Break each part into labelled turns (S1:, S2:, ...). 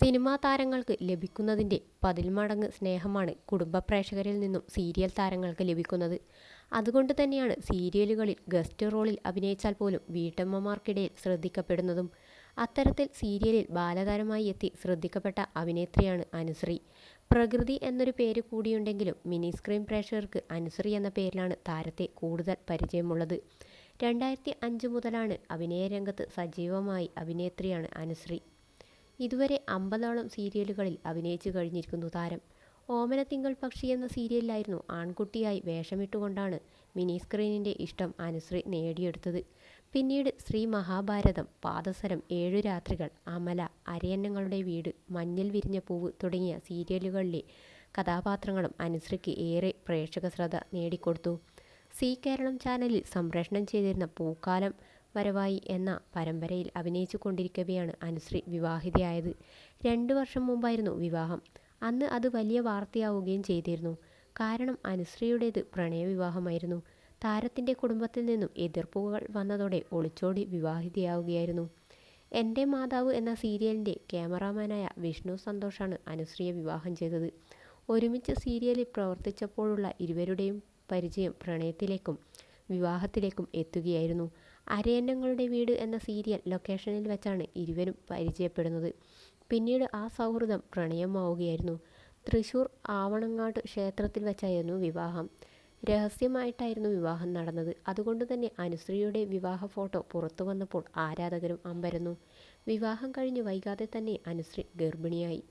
S1: Cinema താരങ്ങൾക്ക് ലഭിക്കുന്നതിന്റെ പതിൽ മടങ്ങ് സ്നേഹമാണ് കുടുംബ പ്രേക്ഷകരിൽ നിന്നും സീരിയൽ താരങ്ങൾക്ക് ലഭിക്കുന്നത്. അതുകൊണ്ട് തന്നെയാണ് സീരിയലുകളിൽ ഗസ്റ്റ് റോളിൽ അഭിനയിച്ചാൽ പോലും വീട്ടമ്മമാർക്കിടയിൽ ശ്രദ്ധിക്കപ്പെടുന്നതും. അത്തരത്തിൽ സീരിയലിൽ ബാലതാരമായി എത്തി ശ്രദ്ധിക്കപ്പെട്ട അഭിനേത്രിയാണ് അനുശ്രീ. പ്രകൃതി എന്നൊരു പേര് കൂടിയുണ്ടെങ്കിലും മിനി സ്ക്രീൻ പ്രേക്ഷകർക്ക് അനുശ്രീ എന്ന പേരിലാണ് താരത്തെ കൂടുതൽ പരിചയമുള്ളത്. രണ്ടായിരത്തി അഞ്ച് മുതലാണ് അഭിനയ രംഗത്ത് സജീവമായി അഭിനേത്രിയാണ് അനുശ്രീ. ഇതുവരെ അമ്പതോളം സീരിയലുകളിൽ അഭിനയിച്ചു കഴിഞ്ഞിരിക്കുന്നു താരം. ഓമനത്തിങ്കൾ പക്ഷി എന്ന സീരിയലിലായിരുന്നു ആൺകുട്ടിയായി വേഷമിട്ടുകൊണ്ടാണ് മിനി സ്ക്രീനിന്റെ ഇഷ്ടം അനുശ്രീ നേടിയെടുത്തത്. പിന്നീട് ശ്രീ മഹാഭാരതം പാദസരം ഏഴു രാത്രികൾ അമല അരയന്നങ്ങളുടെ വീട് മഞ്ഞിൽ വിരിഞ്ഞ പൂവ് തുടങ്ങിയ സീരിയലുകളിലെ കഥാപാത്രങ്ങളും അനുശ്രീക്ക് ഏറെ പ്രേക്ഷക ശ്രദ്ധ നേടിക്കൊടുത്തു. സി കേരളം ചാനലിൽ സംപ്രേഷണം ചെയ്തിരുന്ന പൂക്കാലം വരവായി എന്ന പരമ്പരയിൽ അഭിനയിച്ചു കൊണ്ടിരിക്കവെയാണ് അനുശ്രീ വിവാഹിതയായത്. രണ്ടു വർഷം മുമ്പായിരുന്നു വിവാഹം. അന്ന് അത് വലിയ വാർത്തയാവുകയും ചെയ്തിരുന്നു. കാരണം അനുശ്രീയുടേത് പ്രണയവിവാഹമായിരുന്നു. താരത്തിന്റെ കുടുംബത്തിൽ നിന്നും എതിർപ്പുകൾ വന്നതോടെ ഒളിച്ചോടി വിവാഹിതയാവുകയായിരുന്നു. എന്റെ മാതാവ് എന്ന സീരിയലിന്റെ ക്യാമറാമാനായ വിഷ്ണു സന്തോഷാണ് അനുശ്രീയെ വിവാഹം ചെയ്തത്. ഒരുമിച്ച് സീരിയലിൽ പ്രവർത്തിച്ചപ്പോഴുള്ള ഇരുവരുടെയും പരിചയം പ്രണയത്തിലേക്കും വിവാഹത്തിലേക്കും എത്തുകയായിരുന്നു. അരയന്നങ്ങളുടെ വീട് എന്ന സീരിയൽ ലൊക്കേഷനിൽ വെച്ചാണ് ഇരുവരും പരിചയപ്പെടുന്നത്. പിന്നീട് ആ സൗഹൃദം പ്രണയമാവുകയായിരുന്നു. തൃശൂർ ആവണങ്ങാട് ക്ഷേത്രത്തിൽ വെച്ചായിരുന്നു വിവാഹം. രഹസ്യമായിട്ടായിരുന്നു വിവാഹം നടന്നത്. അതുകൊണ്ട് തന്നെ അനുശ്രീയുടെ വിവാഹ ഫോട്ടോ പുറത്തു വന്നപ്പോൾ ആരാധകരും അമ്പരന്നു. വിവാഹം കഴിഞ്ഞ് വൈകാതെ തന്നെ അനുശ്രീ ഗർഭിണിയായി.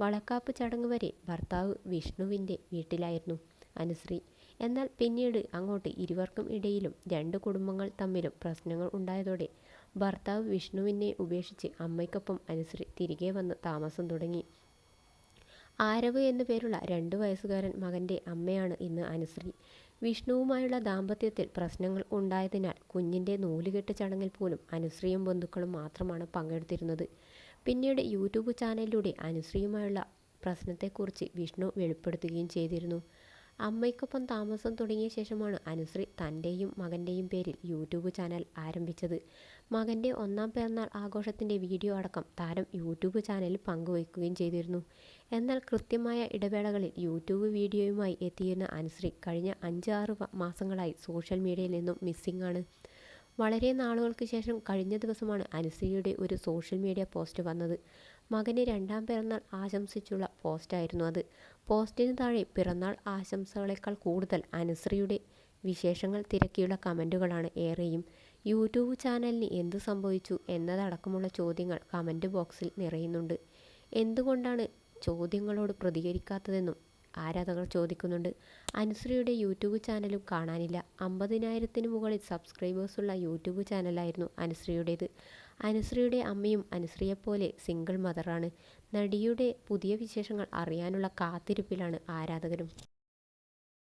S1: വളക്കാപ്പ് ചടങ്ങ് വരെ ഭർത്താവ് വിഷ്ണുവിന്റെ വീട്ടിലായിരുന്നു അനുശ്രീ. എന്നാൽ പിന്നീട് അങ്ങോട്ട് ഇരുവർക്കും ഇടയിലും രണ്ട് കുടുംബങ്ങൾ തമ്മിലും പ്രശ്നങ്ങൾ ഉണ്ടായതോടെ ഭർത്താവ് വിഷ്ണുവിനെ ഉപേക്ഷിച്ച് അമ്മയ്ക്കൊപ്പം അനുസരി തിരികെ വന്ന് താമസം തുടങ്ങി. ആരവ് എന്നു പേരുള്ള രണ്ട് വയസ്സുകാരൻ മകന്റെ അമ്മയാണ് ഇന്ന് അനുശ്രീ. വിഷ്ണുവുമായുള്ള ദാമ്പത്യത്തിൽ പ്രശ്നങ്ങൾ ഉണ്ടായതിനാൽ കുഞ്ഞിന്റെ നൂലുകെട്ട് ചടങ്ങിൽ പോലും അനുശ്രീയും ബന്ധുക്കളും മാത്രമാണ് പങ്കെടുത്തിരുന്നത്. പിന്നീട് യൂട്യൂബ് ചാനലിലൂടെ അനുശ്രീയുമായുള്ള പ്രശ്നത്തെക്കുറിച്ച് വിഷ്ണു വെളിപ്പെടുത്തുകയും ചെയ്തിരുന്നു. അമ്മയ്ക്കൊപ്പം താമസം തുടങ്ങിയ ശേഷമാണ് അനുശ്രീ തന്റെയും മകന്റെയും പേരിൽ യൂട്യൂബ് ചാനൽ ആരംഭിച്ചത്. മകന്റെ ഒന്നാം പിറന്നാൾ ആഘോഷത്തിന്റെ വീഡിയോ അടക്കം താരം യൂട്യൂബ് ചാനലിൽ പങ്കുവയ്ക്കുകയും ചെയ്തിരുന്നു. എന്നാൽ കൃത്യമായ ഇടവേളകളിൽ യൂട്യൂബ് വീഡിയോയുമായി എത്തിയിരുന്ന അനുശ്രീ കഴിഞ്ഞ അഞ്ചാറ് മാസങ്ങളായി സോഷ്യൽ മീഡിയയിൽ നിന്നും മിസ്സിംഗ് ആണ്. വളരെ നാളുകൾക്ക് ശേഷം കഴിഞ്ഞ ദിവസമാണ് അനുശ്രീയുടെ ഒരു സോഷ്യൽ മീഡിയ പോസ്റ്റ് വന്നത്. മകന് രണ്ടാം പിറന്നാൾ ആശംസിച്ചുള്ള പോസ്റ്റായിരുന്നു അത്. പോസ്റ്റിന് താഴെ പിറന്നാൾ ആശംസകളേക്കാൾ കൂടുതൽ അനുശ്രീയുടെ വിശേഷങ്ങൾ തിരക്കിയുള്ള കമന്റുകളാണ് ഏറെയും. യൂട്യൂബ് ചാനലിന് എന്ത് സംഭവിച്ചു എന്നതടക്കമുള്ള ചോദ്യങ്ങൾ കമന്റ് ബോക്സിൽ നിറയുന്നുണ്ട്. എന്തുകൊണ്ടാണ് ചോദ്യങ്ങളോട് പ്രതികരിക്കാത്തതെന്നും ആരാധകർ ചോദിക്കുന്നുണ്ട്. അനുശ്രീയുടെ യൂട്യൂബ് ചാനലും കാണാനില്ല. അമ്പതിനായിരത്തിന് മുകളിൽ സബ്സ്ക്രൈബേഴ്സുള്ള യൂട്യൂബ് ചാനലായിരുന്നു അനുശ്രീയുടേത്. അനുശ്രീയുടെ അമ്മയും അനുശ്രീയെപ്പോലെ സിംഗിൾ മദറാണ് നടിയുടെ പുതിയ വിശേഷങ്ങൾ അറിയാനുള്ള കാത്തിരിപ്പിലാണ് ആരാധകരും.